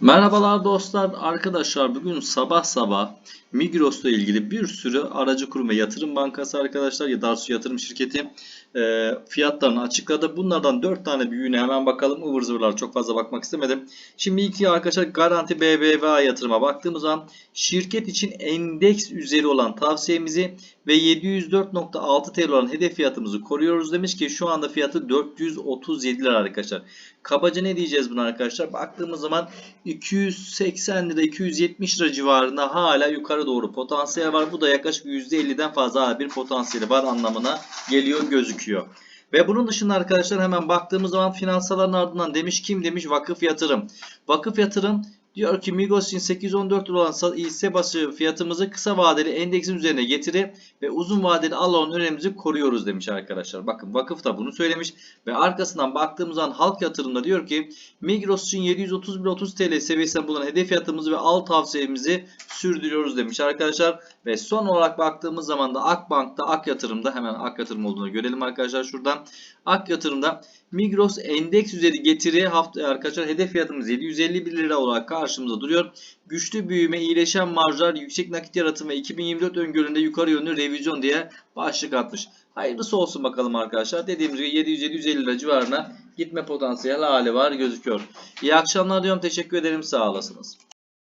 Merhabalar dostlar, arkadaşlar bugün sabah sabah Migros'la ilgili bir sürü aracı kurum yatırım bankası arkadaşlar ya Darsu Yatırım Şirketi e, fiyatlarını açıkladı. Bunlardan 4 tane büyüğüne hemen bakalım. Ivır zıvırlar çok fazla bakmak istemedim. Şimdi ilk arkadaşlar Garanti BBVA yatırıma baktığımız zaman şirket için endeks üzeri olan tavsiyemizi ve 704.6 TL olan hedef fiyatımızı koruyoruz demiş ki şu anda fiyatı 437 lira arkadaşlar. Kabaca ne diyeceğiz buna arkadaşlar? Baktığımız zaman 280 lira 270 lira civarında hala yukarı doğru potansiyel var. Bu da yaklaşık %50'den fazla bir potansiyeli var anlamına geliyor gözüküyor. Ve bunun dışında arkadaşlar hemen baktığımız zaman finansaların ardından demiş kim demiş vakıf yatırım. Vakıf yatırım diyor ki Migros için 814 lira olan hisse başı fiyatımızı kısa vadeli endeksin üzerine getiri ve uzun vadeli al olan önemimizi koruyoruz demiş arkadaşlar. Bakın vakıf da bunu söylemiş ve arkasından baktığımız zaman halk yatırımda diyor ki Migros için 731.30 TL seviyesinden bulunan hedef fiyatımızı ve al tavsiyemizi sürdürüyoruz demiş arkadaşlar. Ve son olarak baktığımız zaman da Akbank'ta Ak Yatırım'da hemen Ak Yatırım olduğunu görelim arkadaşlar şuradan. Ak Yatırım'da Migros endeks üzeri getiri hafta arkadaşlar hedef fiyatımız 751 lira olarak karşımıza duruyor. Güçlü büyüme, iyileşen marjlar, yüksek nakit yaratımı ve 2024 öngöründe yukarı yönlü revizyon diye başlık atmış. Hayırlısı olsun bakalım arkadaşlar. Dediğimiz gibi 700-750 lira civarına gitme potansiyel hali var gözüküyor. İyi akşamlar diyorum. Teşekkür ederim. Sağ olasınız.